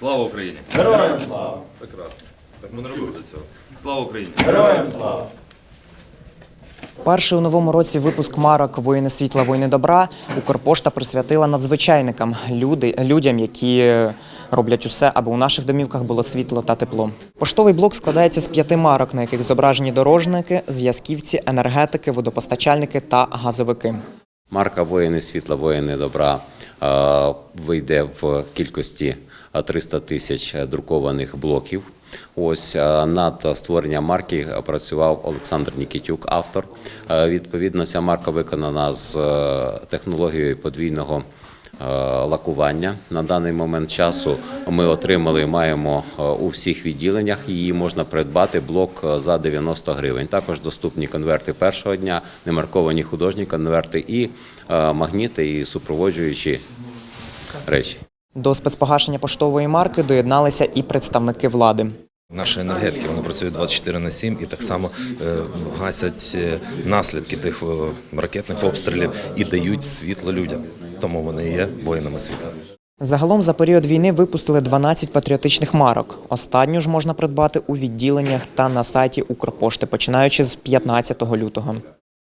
Слава Україні! Героям слава! Прекрасно. Так ми не робили до цього. Слава Україні! Героям слава! Перший у новому році випуск марок Воїни світла, воїни добра Укрпошта присвятила надзвичайникам, люди, людям, які роблять усе, аби у наших домівках було світло та тепло. Поштовий блок складається з п'яти марок, на яких зображені дорожники, зв'язківці, енергетики, водопостачальники та газовики. Марка Воїни світла, воїни добра вийде в кількості е, 300 тисяч друкованих блоків. Ось е, над створенням марки працював Олександр Нікітюк, автор. Е, Відповідно, ця марка виконана з е, технологією подвійного лакування. На даний момент часу ми отримали, маємо у всіх відділеннях. Її можна придбати блок за 90 гривень. Також доступні конверти першого дня, немарковані художні конверти і магніти, і супроводжуючі речі. До спецпогашення поштової марки доєдналися і представники влади. Наші енергетики вони працюють 24 на 7 і так само е, гасять е, наслідки тих е, ракетних обстрілів і дають світло людям. Тому вони є воїнами світла. Загалом за період війни випустили 12 патріотичних марок. Останню ж можна придбати у відділеннях та на сайті Укрпошти, починаючи з 15 лютого.